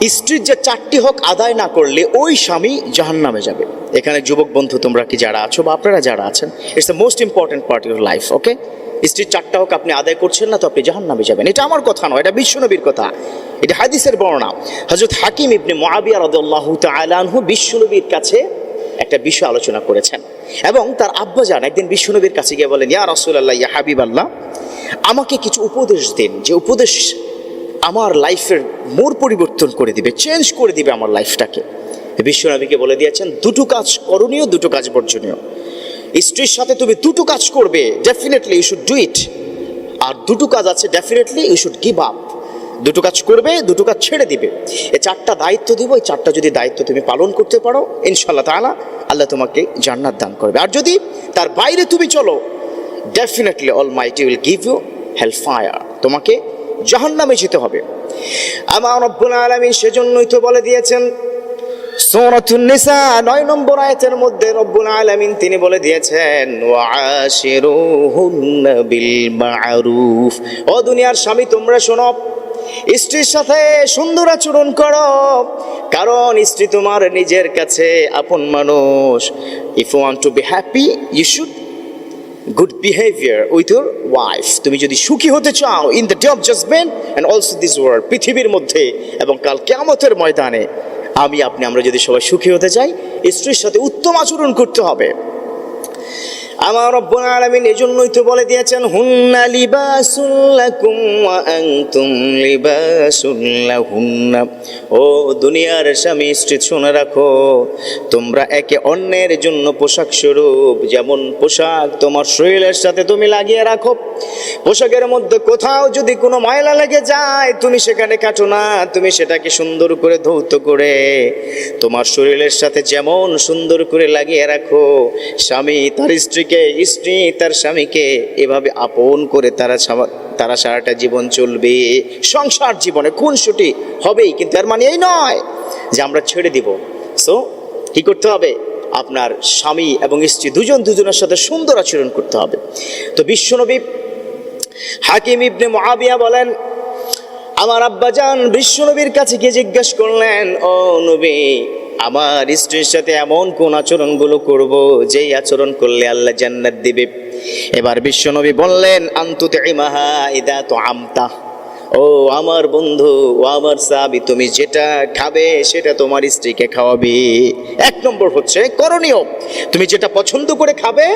স্ত্রীর যে চারটি হক আদায় না করলে ওই স্বামী জাহান নামে যাবে। এখানে যুবক বন্ধু, তোমরা কি যারা আছো বা আপনারা যারা আছেন it's the most important part your life okay স্ত্রীর চারটা হক আপনি আদায় করছেন না তো আপনি জাহান নামে যাবেন। এটা আমার কথা নয়, এটা বিশ্বনবীর কথা। এটা হাদিসের বর্ণনা। হজরত হাকিম ইবনে মহাবিয়া রদুল্লাহ তালানহু বিশ্বনবীর কাছে একটা বিষয় আলোচনা করেছেন। এবং তার আব্বা যান একদিন বিশ্বনবীর কাছে গিয়ে বলেন, ইয়া রসুল্লাহ ইয়া হাবিব আল্লাহ আমাকে কিছু উপদেশ দিন। যে উপদেশ আমার লাইফের মোড় পরিবর্তন করে দিবে চেঞ্জ করে দিবে আমার লাইফটাকে বিশ্বনবীকে বলে দিয়েছেন, দুটো কাজ করণীয়, দুটো কাজ বর্জনীয়। স্ত্রীর সাথে তুমি দুটো কাজ করবে definitely you should do it আর দুটো কাজ আছে definitely you should give up দুটো কাজ করবে, দুটো কাজ ছেড়ে দিবে। এ চারটা দায়িত্ব দিব, এই চারটা যদি দায়িত্ব তুমি পালন করতে পারো ইনশাল্লাহ তাআলা আল্লাহ তোমাকে জান্নাত দান করবে। আর যদি তার বাইরে তুমি চলো definitely almighty will give you help fire তোমাকে জাহান্নামে যেতে হবে। আমার রব্বুল আলামিন সেজন্যই তো বলে দিয়েছেন নিসা, নয় নম্বর আয়াতের মধ্যে রব্বুল আলামিন তিনি বলে দিয়েছেন বিল মা'রুফ। ও দুনিয়ার স্বামী, তোমরা শোনো, স্ত্রীর সাথে সুন্দর আচরণ করো, কারণ স্ত্রী তোমার নিজের কাছে আপন মানুষ। If want to be happy you should good behaviour with your wife তুমি যদি সুখী হতে চাও in the day of judgement and also this world পৃথিবীর মধ্যে এবং কাল কেয়ামতের ময়দানে, আমি, আপনি, আমরা যদি সবাই সুখী হতে চাই, স্ত্রীর সাথে উত্তম আচরণ করতে হবে। আমার রব্বুল আলামিন এজন্যই তো বলে দিয়েছেন, হুন্না লিবাসুল লাকুম ওয়া আনতুম লিবাসুল লাহুন্না। ও দুনিয়ার স্বামী, স্ত্রী, শুনে রাখো, তোমরা একে অন্যের জন্য পোশাক স্বরূপ, যেমন পোশাক তোমার শরীরের সাথে তুমি লাগিয়ে রাখো। পোশাকের মধ্যে কোথাও যদি কোনো ময়লা লেগে যায়, তুমি সেখানে কাটো না, তুমি সেটাকে সুন্দর করে ধৌত করে তোমার শরীরের সাথে যেমন সুন্দর করে লাগিয়ে রাখো, স্বামী তার স্ত্রীকে, স্ত্রী তার স্বামীকে এভাবে আপন করে তারা তারা সারাটা জীবন চলবে। সংসার জীবনে খুনসুটি হবেই, কিন্তু এর মানে এই নয় যে আমরা ছেড়ে দিব। সো কি করতে হবে? আপনার স্বামী এবং স্ত্রী দুজন দুজনের সাথে সুন্দর আচরণ করতে হবে। তো বিশ্বনবী হাকিম ইবনে মুআবিয়া বলেন আমার আব্বাজান বিশ্বনবীর কাছে গিয়ে জিজ্ঞেস করলেন, ও নবী, আমার স্ত্রীর সাথে এমন কোন আচরণগুলো করব যেই আচরণ করলে আল্লাহ জান্নাত দিবে? এবার বিশ্বনবী বললেন আন্তুতে ইমাহা ইদা তো আমতা ও আমার বন্ধু ও আমার সাবি তুমি যেটা খাবে সেটা তোমার স্ত্রীকে খাওয়াবে। এক নম্বর হচ্ছে করণীয়, তুমি যেটা পছন্দ করে খাবে,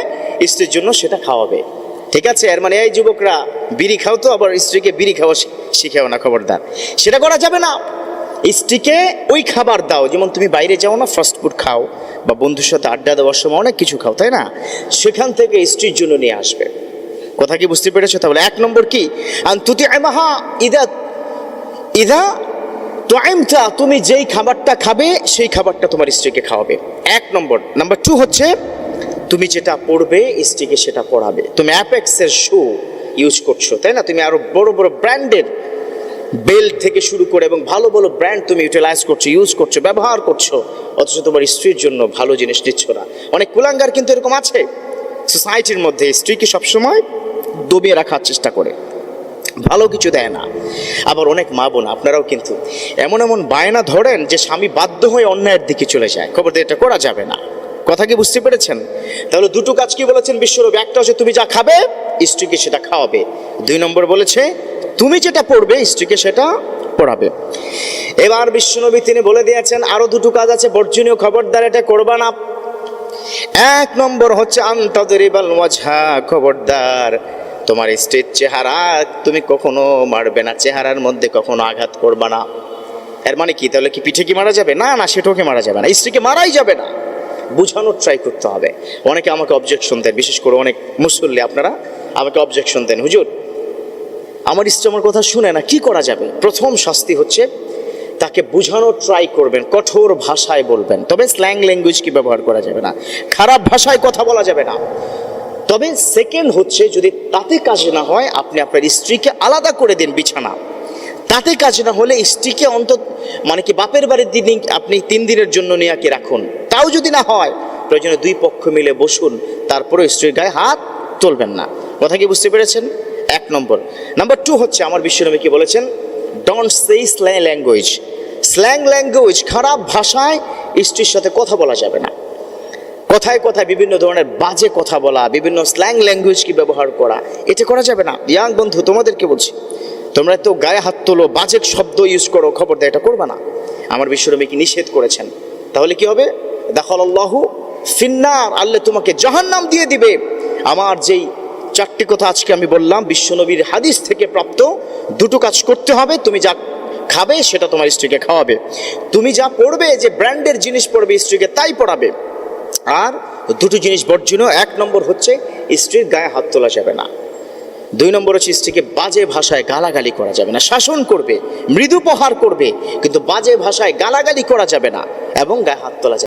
স্ত্রীর জন্য সেটা খাওয়াবে। ঠিক আছে, এর মানে এই যুবকরা বিড়ি খাও তো, আবার স্ত্রীকে বিড়ি খাওয়া শিখাও না, খবরদার। সেটা করা যাবে না। স্ত্রীকে ওই খাবার দাও, যেমন তুমি বাইরে যাও না ফাস্ট ফুড খাও, বা বন্ধুর সাথে আড্ডা দেওয়ার সময় অনেক কিছু খাও, তাই না? সেখান থেকে স্ত্রীর জন্য নিয়ে আসবে। কথা কি বুঝতে পেরেছ? তাহলে এক নম্বর কি? তুতি আমাহা ইদা ইদা তোয়াইমটা তুমি যেই খাবারটা খাবে, সেই খাবারটা তোমার স্ত্রীকে খাওয়াবে। এক নম্বর। নাম্বার টু হচ্ছে তুমি যেটা পড়বে, স্ত্রীকে সেটা পড়াবে। তুমি অ্যাপেক্সের শু ইউজ করছ, তাই না? তুমি আরও বড় বড় ব্র্যান্ডের বেল্ট থেকে শুরু করে এবং ভালো ভালো ব্র্যান্ড তুমি ইউটিলাইজ করছ ইউজ করছ, ব্যবহার করছ, অথচ তোমার স্ত্রীর জন্য ভালো জিনিস দিচ্ছ না। অনেক কুলাঙ্গার কিন্তু এরকম আছে। সোসাইটির মধ্যে স্ত্রীকে সবসময় দবিয়ে রাখার চেষ্টা করে। ভালো কিছু দেয় না। আবার অনেক মা বোন, আপনারাও কিন্তু এমন এমন বায়না ধরেন যে স্বামী বাধ্য হয়ে অন্যায়ের দিকে চলে যায়। খবর দিয়ে এটা করা যাবে না। কথা কি বুঝতে পেরেছেন? তাহলে দুটো কাজ কি বলেছেন বিশ্বরূপ? একটা হচ্ছে তুমি যা খাবে, স্ত্রীকে সেটা খাওয়াবে। দুই নম্বর বলেছে, তুমি যেটা পড়বে, স্ত্রীকে সেটা পড়াবে। এবার বিশ্বনবী তিনি বলে দিয়েছেন, আরও দুটো কাজ আছে, বর্জনীয় খবরদার এটা করবা না। এক নম্বর হচ্ছে আন্তরিবাল ওয়াজহা খবরদার। তোমার স্ত্রীর চেহারা তুমি কখনো মারবে না, চেহারার মধ্যে কখনো আঘাত করবে না। এর মানে কি? তাহলে কি পিঠে কি মারা যাবে? না না সেটাকে মারা যাবে না। স্ত্রীকে মারাই যাবে না। বুঝানোর ট্রাই করতে হবে। অনেকে আমাকে অবজেকশন দেন বিশেষ করে অনেক মুসল্লি আপনারা আমাকে অবজেকশন দেন। হুজুর, আমার আমার কথা শুনে না, কি করা যাবে? প্রথম শাস্তি হচ্ছে তাকে বোঝানোর ট্রাই করবেন, কঠোর ভাষায় বলবেন। তবে স্ল্যাং ল্যাঙ্গুয়েজ কি ব্যবহার করা যাবে না? খারাপ ভাষায় কথা বলা যাবে না। তবে সেকেন্ড হচ্ছে যদি তাতে কাজ না হয়, আপনি আপনার স্ত্রীকে আলাদা করে দিন বিছানা। তাতে কাজ না হলে স্ত্রীকে অন্তত মানে কি বাপের বাড়ির দিন আপনি তিন দিনের জন্য নিয়ে রাখুন। তাও যদি না হয়, প্রয়োজনে দুই পক্ষ মিলে বসুন তারপরে স্ত্রীর গায়ে হাত তুলবেন না। কথা কি বুঝতে পেরেছেন? এক নম্বর। নাম্বার টু হচ্ছে, আমার বিশ্বনবী কি বলেছেন? ডোন্ট সেই স্ল্যাং ল্যাঙ্গুয়েজ স্ল্যাং ল্যাঙ্গুয়েজ খারাপ ভাষায় স্ত্রীর সাথে কথা বলা যাবে না। কথায় কথায় বিভিন্ন ধরনের বাজে কথা বলা, বিভিন্ন স্ল্যাং ল্যাঙ্গুয়েজকে ব্যবহার করা এটা করা যাবে না। ইয়াং বন্ধু, তোমাদেরকে বলছি, তোমরা তো গায়ে হাত তোলো, বাজে শব্দ ইউজ করো খবর দেয় এটা করবে না। আমার বিশ্বরমী কি নিষেধ করেছেন? তাহলে কি হবে? দেখাল আল্লাহু ফিন্নার, আল্লাহ তোমাকে জাহান্নাম দিয়ে দিবে। আমার যেই চারটি কথা আজকে আমি বললাম, বিশ্বনবীর হাদিস থেকে প্রাপ্ত দুটো কাজ করতে হবে। তুমি যা খাবে সেটা তোমার স্ত্রীকে খাওয়াবে। তুমি যা পড়বে, যে ব্র্যান্ডের জিনিস পড়বে স্ত্রীকে তাই পড়াবে। আর দুটো জিনিস বর্জনীয়। এক নম্বর হচ্ছে, স্ত্রীর গায়ে হাত তোলা যাবে না। দুই নম্বর হচ্ছে, স্ত্রীকে বাজে ভাষায় গালাগালি করা যাবে না। শাসন করবে মৃদু প্রহার করবে, কিন্তু বাজে ভাষায় গালাগালি করা যাবে না এবং গায়ে হাত তোলা যাবে